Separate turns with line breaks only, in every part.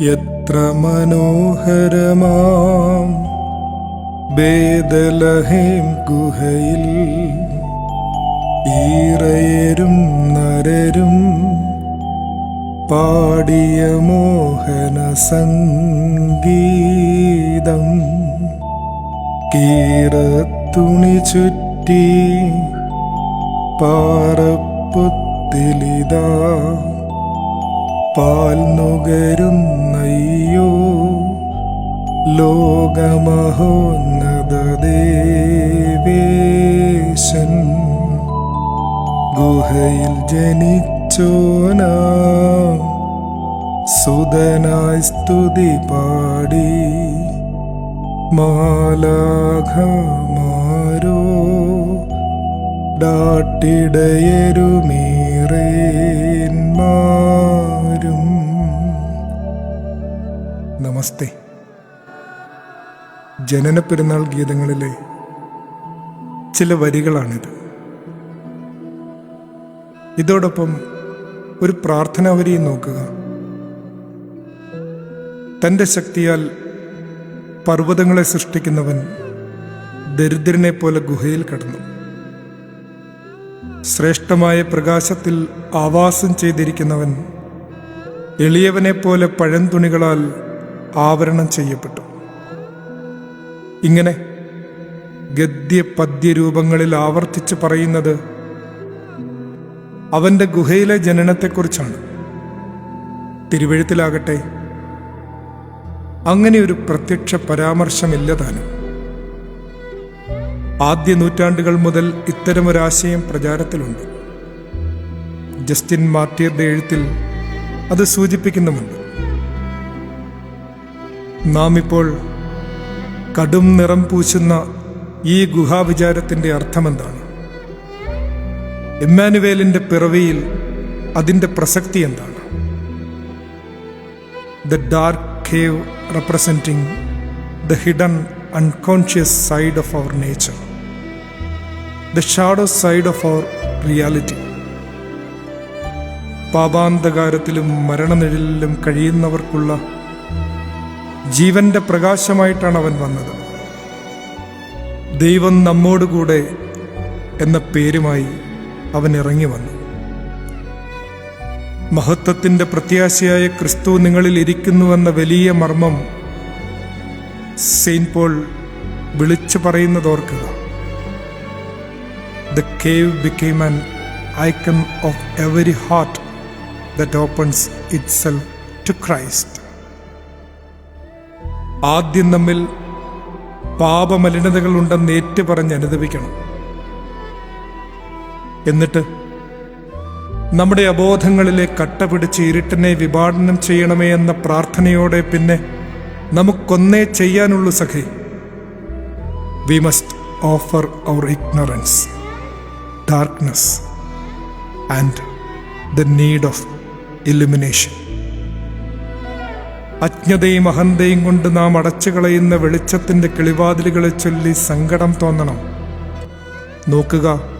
എത്ര മനോഹരമാം ബേദലഹേം ഗുഹയിൽ. ഈറയരും നരരും പാടിയ മോഹന സംഗീതം. കീറത്തുണി ചുറ്റി പാറപ്പുത്തിലിതാ. പാൽ നുകരുന്നയ്യോ ലോകമഹോന്നതദേവേശൻ. ഗുഹയിൽ ജനിച്ചോനാ. സുതനായി സ്തുതി പാടി. മാലാഘമാരോ ഡാട്ടിടയരുമീറേന്മാരും നമസ്തേ. ജനന പെരുന്നാൾ ഗീതങ്ങളിലെ ചില വരികളാണിത്. ഇതോടൊപ്പം ഒരു പ്രാർത്ഥനാ വരിയും നോക്കുക. തന്റെ ശക്തിയാൽ പർവതങ്ങളെ സൃഷ്ടിക്കുന്നവൻ ദരിദ്രനെ പോലെ ഗുഹയിൽ കടന്നു. ശ്രേഷ്ഠമായ പ്രകാശത്തിൽ ആവാസം ചെയ്തിരിക്കുന്നവൻ എളിയവനെ പോലെ പഴന്തുണികളാൽ ആവരണം ചെയ്യപ്പെട്ടു. ഇങ്ങനെ ഗദ്യ രൂപങ്ങളിൽ ആവർത്തിച്ച് പറയുന്നത് അവന്റെ ഗുഹയിലെ ജനനത്തെക്കുറിച്ചാണ്. തിരുവഴുത്തിലാകട്ടെ അങ്ങനെ ഒരു പ്രത്യക്ഷ പരാമർശമില്ല താനും. ആദ്യ നൂറ്റാണ്ടുകൾ മുതൽ ഇത്തരമൊരാശയം പ്രചാരത്തിലുണ്ട്. ജസ്റ്റിൻ മാർട്ടിയറുടെ എഴുത്തിൽ അത് സൂചിപ്പിക്കുന്നുമുണ്ട്. നാം ഇപ്പോൾ കടും നിറം പൂശുന്ന ഈ ഗുഹാവിചാരത്തിന്റെ അർത്ഥമെന്താണ്? എമ്മാനുവേലിന്റെ പിറവിയിൽ അതിന്റെ പ്രസക്തി എന്താണ്? The dark cave representing the hidden unconscious side of our nature the shadow side of our reality പാപാന്തകാരത്തിലും മരണനിഴലിലും കഴിയുന്നവർക്കുള്ള ജീവന്റെ പ്രകാശമായിട്ടാണ് അവൻ വന്നത്. ദൈവം നമ്മോടുകൂടെ എന്ന പേരുമായി അവൻ ഇറങ്ങി വന്നു. മഹത്വത്തിന്റെ പ്രത്യാശയായ ക്രിസ്തു നിങ്ങളിൽ ഇരിക്കുന്നുവെന്ന വലിയ മർമ്മം സെയിൻ പോൾ വിളിച്ചു പറയുന്നത് ഓർക്കുക. The cave became icon of every heart that opens itself to Christ ആദ്യം നമ്മിൽ പാപമലിനതകൾ ഉണ്ടെന്ന് ഏറ്റുപറഞ്ഞ് അനുദവിക്കണം എന്നിട്ട് നമ്മുടെ അബോധങ്ങളിലെ കട്ടപിടിച്ച് ഇരുട്ടിനെ വിഭാടനം ചെയ്യണമേ എന്ന പ്രാർത്ഥനയോടെ പിന്നെ നമുക്കൊന്നേ ചെയ്യാനുള്ളൂ സഖി. We must offer our ignorance darkness and the need of illumination അജ്ഞതയും അഹന്തയും കൊണ്ട് നാം അടച്ചു കളയുന്ന വെളിച്ചത്തിന്റെ കിളിവാതിലുകളെ ചൊല്ലി സങ്കടം തോന്നണം. നോക്കുക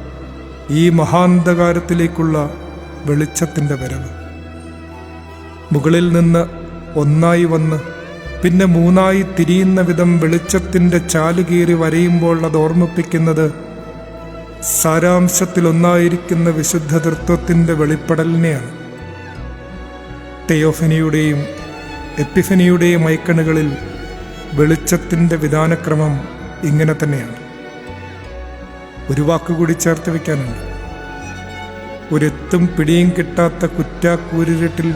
ഈ മഹാന്ധകാരത്തിലേക്കുള്ള വെളിച്ചത്തിന്റെ വരവ്. മുകളിൽ നിന്ന് ഒന്നായി വന്ന് പിന്നെ മൂന്നായി തിരിയുന്ന വിധം വെളിച്ചത്തിന്റെ ചാലുകീറി വരയുമ്പോൾ അത് ഓർമ്മിപ്പിക്കുന്നത് സാരാംശത്തിൽ ഒന്നായിരിക്കുന്ന വിശുദ്ധ തൃത്വത്തിന്റെ വെളിപ്പെടലിനെയാണ്. തെയോഫനിയുടെയും എപ്പിഫനിയുടെയും ഐക്കണുകളിൽ വെളിച്ചത്തിന്റെ വിധാനക്രമം ഇങ്ങനെ തന്നെയാണ്. ഒരു വാക്കുകൂടി ചേർത്ത് വയ്ക്കാനുണ്ട്. ഒരെത്തും പിടിയും കിട്ടാത്ത കുറ്റാക്കൂരിട്ടിൽ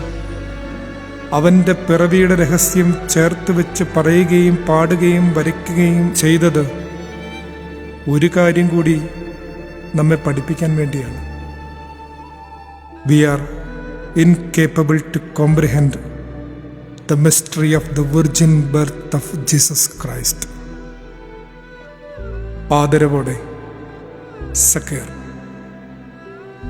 അവന്റെ പിറവിയുടെ രഹസ്യം ചേർത്ത് വെച്ച് പറയുകയും പാടുകയും വരയ്ക്കുകയും ചെയ്തത് ഒരു കാര്യം കൂടി നമ്മെ പഠിപ്പിക്കാൻ വേണ്ടിയാണ്. We are incapable to comprehend the mystery of the virgin birth of Jesus Christ ആദരവോടെ സക്കേർ